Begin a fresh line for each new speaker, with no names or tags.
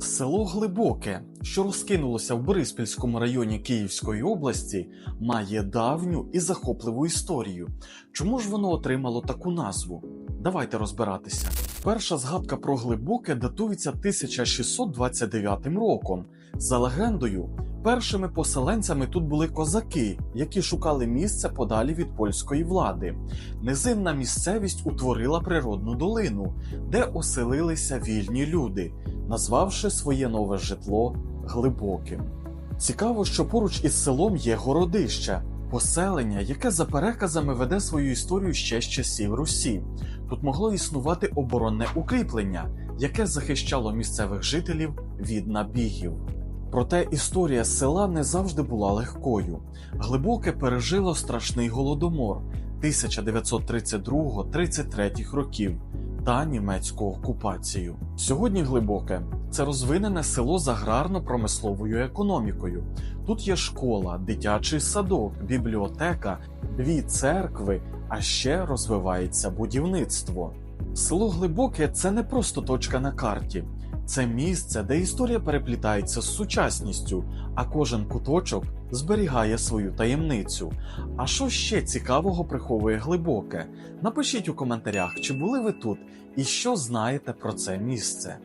Село Глибоке, що розкинулося в Бориспільському районі Київської області, має давню і захопливу історію. Чому ж воно отримало таку назву? Давайте розбиратися. Перша згадка про глибоке датується 1629 роком. За легендою, першими поселенцями тут були козаки, які шукали місце подалі від польської влади. Низинна місцевість утворила природну долину, де оселилися вільні люди, назвавши своє нове житло глибоким. Цікаво, що поруч із селом є городище, поселення, яке за переказами веде свою історію ще з часів Русі. Тут могло існувати оборонне укріплення, яке захищало місцевих жителів від набігів. Проте історія села не завжди була легкою. Глибоке пережило страшний голодомор 1932-33 років та німецьку окупацію. Сьогодні глибоке це розвинене село з аграрно-промисловою економікою. Тут є школа, дитячий садок, бібліотека, дві церкви, а ще розвивається будівництво. Село Глибоке це не просто точка на карті. Це місце, де історія переплітається з сучасністю, а кожен куточок зберігає свою таємницю. А що ще цікавого приховує глибоке? Напишіть у коментарях, чи були ви тут і що знаєте про це місце.